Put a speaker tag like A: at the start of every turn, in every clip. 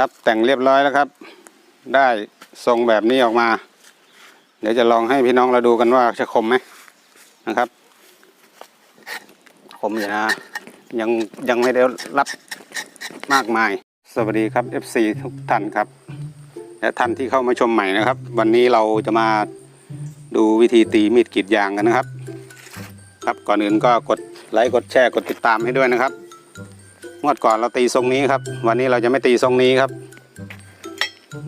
A: ครับแต่งเรียบร้อยแล้วครับ ได้ทรงแบบนี้ออกมา เดี๋ยวจะลองให้พี่น้องเราดูกันว่าจะคมไหมนะครับคมอยู่นะยังยังไม่ได้รับมากมาย สวัสดีครับ FC ทุกท่านครับ และท่านที่เข้ามาชมใหม่นะครับ วันนี้เราจะมาดูวิธีตีมีดกรีดยางกันนะครับ ครับก่อนอื่นก็กดไลค์กดแชร์กดติดตามให้ด้วยนะครับ งวดก่อนเราตีทรงนี้ครับ วันนี้เราจะไม่ตีทรงนี้ครับ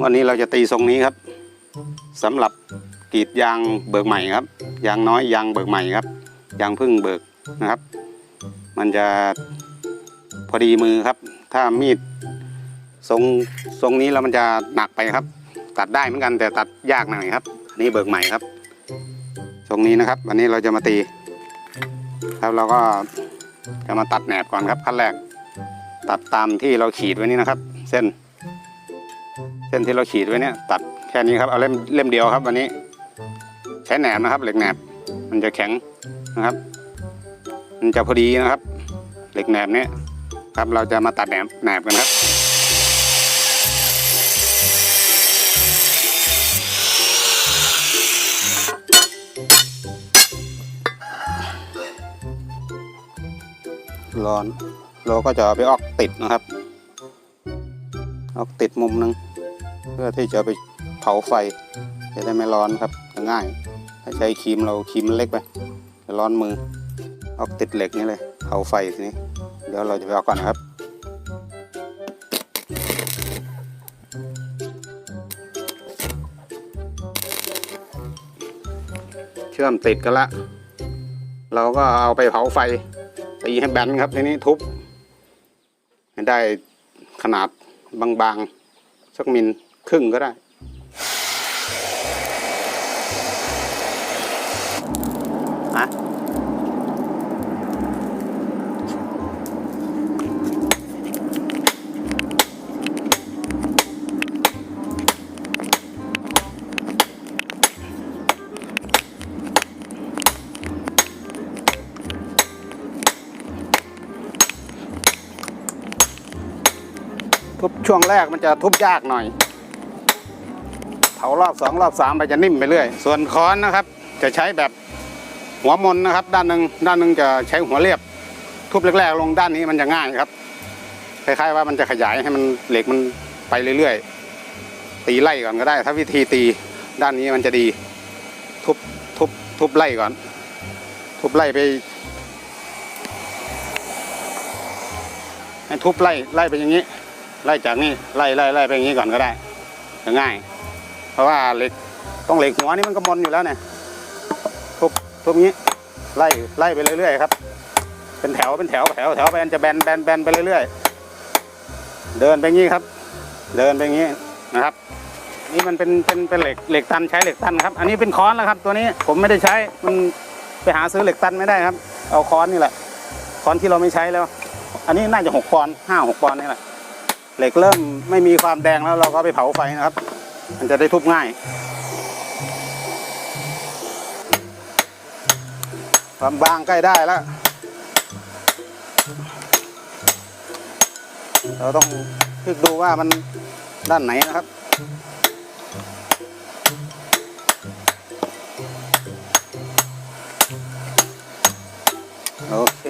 A: วันนี้เราจะตีทรงนี้ครับสำหรับกรีดยางเบิกใหม่ครับ ยางน้อยยางเบิกใหม่ครับ ยางพึ่งเบิกนะครับ มันจะพอดีมือครับ ถ้ามีดทรงทรงนี้แล้วมันจะหนักไปครับ ตัดได้เหมือนกันแต่ตัดยากหน่อยครับนนี้เบิกใหม่ครับ ทรงนี้นะครับวันนี้เราจะมาตี ครับเราก็จะมาตัดแหนบก่อนครับขั้นแรก ตัดตามที่เราขีดไว้นี่นะครับ เส้น เส้นที่เราขีดไว้เนี่ย ตัดแค่นี้ครับเอาเล่มเล่มเดียวครับวันนี้ ใช้แหนบนะครับ เหล็กแหนบมันจะแข็งนะครับ มันจะพอดีนะครับ เหล็กแหนบเนี่ยครับเราจะมาตัดแหนบแหนบกันครับร้อน เราก็จะไปออกติดนะครับ ออกติดมุมหนึง เพื่อที่จะไปเผาไฟ จะได้ไม่ร้อนครับง่าย ถ้าใช้ครีมเราครีมเล็กไปจะร้อนมือ ออกติดเหล็กนี่เลยเผาไฟทีนี้ เดี๋ยวเราจะไปเอาก่อนนครับเชื่อมติดกันละ เราก็เอาไปเผาไฟตีให้แบนครับทีนี้ทุบ ได้ขนาดบางๆสักมิลครึ่งก็ได้ ทุบช่วงแรกมันจะทุบยากหน่อยเผารอบสองรอบสามไปจะนิ่มไปเรื่อย ส่วนค้อนนะครับ จะใช้แบบหัวมนนะครับ ด้านหนึ่งด้านหนึ่งจะใช้หัวเรียบ ทุบแรกๆลงด้านนี้มันจะง่ายครับคล้ายๆว่ามันจะขยายให้มันเหล็กมันไปเรื่อยๆตีไล่ก่อนก็ได้ ถ้าวิธีตีด้านนี้มันจะดี ทุบทุบทุบไล่ก่อน ทุบไล่ไปให้ทุบไล่ไล่ไปอย่างนี้ ไล่จากนี่ไล่ไล่ไล่ไปอย่างนี้ก่อนก็ได้จะง่าย เพราะว่าเหล็กต้องเหล็กหัวนี่มันก็มนอยู่แล้วเนี่ยทุบทุบงี้ไล่ไล่ไปเรื่อยๆครับ เป็นแถวเป็นแถวแถวแถวไปมันจะแบนแบนแบนไปเรื่อยๆเดินไปงี้ครับ เดินไปงี้นะครับ นี่มันเป็นเป็นเป็นเหล็กเหล็กตันใช้เหล็กตันครับ อันนี้เป็นค้อนแล้วครับ ตัวนี้ผมไม่ได้ใช้มันไปหาซื้อเหล็กตันไม่ได้ครับ เอาค้อนนี่แหละค้อนที่เราไม่ใช้แล้ว อันนี้น่าจะหกปอนด์ห้าหกปอนด์นี่แหละ เหล็กเริ่มไม่มีความแดงแล้วเราก็ไปเผาไฟนะครับ มันจะได้ทุบง่าย ความบางใกล้ได้แล้ว เราต้องพลิกดูว่ามันด้านไหนนะครับโอเค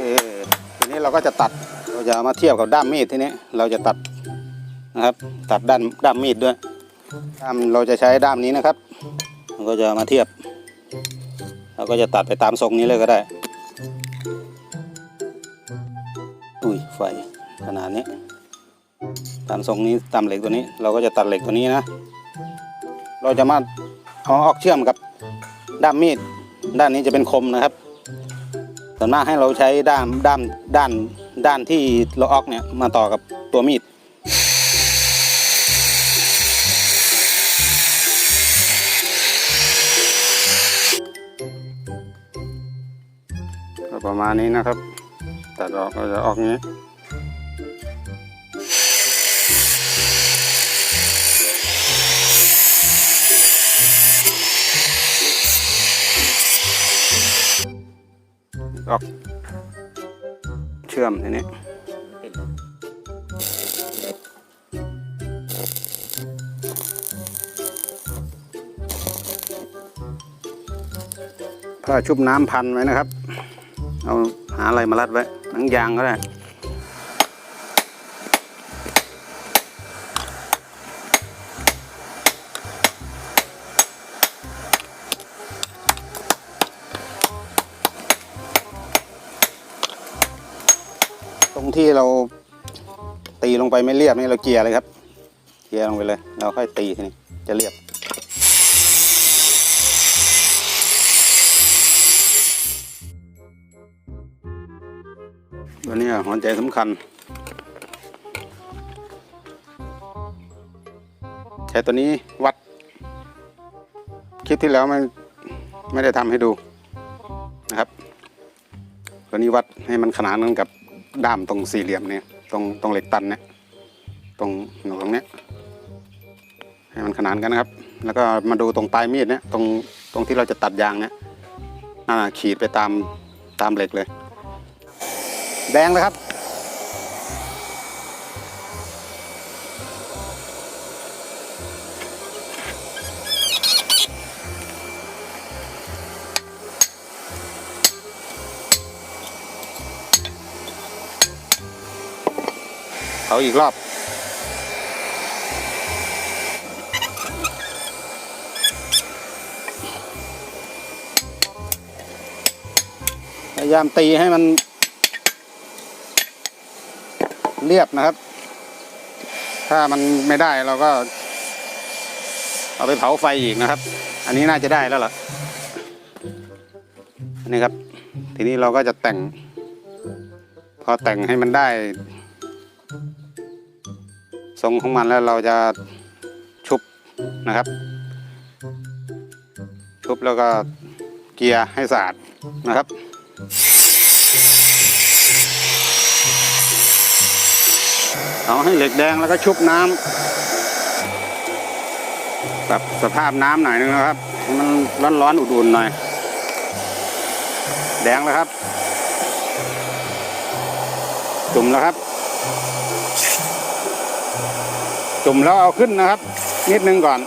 A: ทีนี้เราก็จะตัด เราจะมาเทียบกับด้ามมีดทีนี้ เราจะตัด นะครับ ตัดด้านด้ามมีดด้วยด้ามเราจะใช้ด้ามนี้นะครับเราก็จะมาเทียบเราก็จะตัดไปตามทรงนี้เลยก็ได้อุ้ยไฟขนาดนี้ ตามทรงนี้ตามเหล็กตัวนี้ เราก็จะตัดเหล็กตัวนี้นะ เราจะมาเอาออกเชื่อมกับด้ามมีด ด้านนี้จะเป็นคมนะครับส่วนมากให้เราใช้ด้ามด้ามด้านด้านที่เราออกเนี่ยมาต่อกับตัวมีด ก็ประมาณนี้นะครับ ตัดออกก็จะออกงี้ออกเชื่อมทีนี้ผ้าชุบน้ำพันไว้นะครับ อะไรมารัดไว้หนังยางก็ได้ตรงที่เราตีลงไปไม่เรียบนี่เราเกียร์เลยครับ เกียร์ลงไปเลย เราค่อยตีทีนี้จะเรียบ ตัวนี้หัวใจสำคัญ ใช้ตัวนี้วัด คลิปที่แล้วมันไม่ได้ทำให้ดูนะครับตัวนี้วัดให้มันขนานกันกับด้ามตรงสี่เหลี่ยมเนี่ยตรงตรงเหล็กตันเนี่ยตรงหนูตรงเนี้ยให้มันขนานกันนะครับ แล้วก็มาดูตรงปลายมีดเนี่ยตรงตรงที่เราจะตัดยางเนี่ยนั่นน่ะขีดไปตามตามเหล็กเลย แดงเลยครับ เอาอีกรอบพยายามตีให้มัน เรียบนะครับ ถ้ามันไม่ได้เราก็ เอาไปเผาไฟอีกนะครับ อันนี้น่าจะได้แล้วล่ะอันนี้ครับ ทีนี้เราก็จะแต่ง พอแต่งให้มันได้ ทรงของมันแล้วเราจะชุบนะครับ ชุบแล้วก็เกียร์ให้สะอาดนะครับ เอาให้เหล็กแดงแล้วก็ชุบน้ำปรับสภาพน้ำหน่อยนึงนะครับให้มันร้อนๆอุ่นๆหน่อย แดงแล้วครับ จุ่มแล้วครับ จุ่มแล้วเอาขึ้นนะครับ นิดนึงก่อน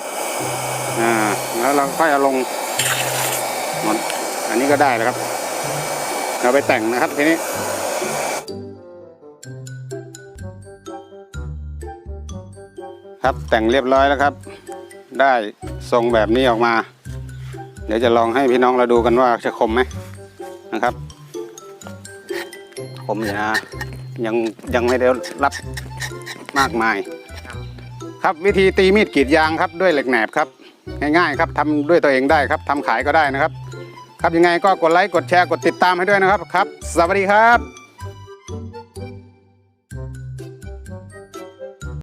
A: อ่าแล้วเราค่อยเอาลงหมดอันนี้ก็ได้แล้วครับ เราไปแต่งนะครับทีนี้ ครับแต่งเรียบร้อยแล้วครับ ได้ทรงแบบนี้ออกมา เดี๋ยวจะลองให้พี่น้องเราดูกันว่าจะคมไหมนะครับคมอยู่นะยังยังไม่ได้รับมากมาย ครับวิธีตีมีดกรีดยางครับด้วยเหล็กแหนบครับ ง่ายๆครับทำด้วยตัวเองได้ครับทำขายก็ได้นะครับ ครับยังไงก็กดไลค์กดแชร์กดติดตามให้ด้วยนะครับครับ สวัสดีครับ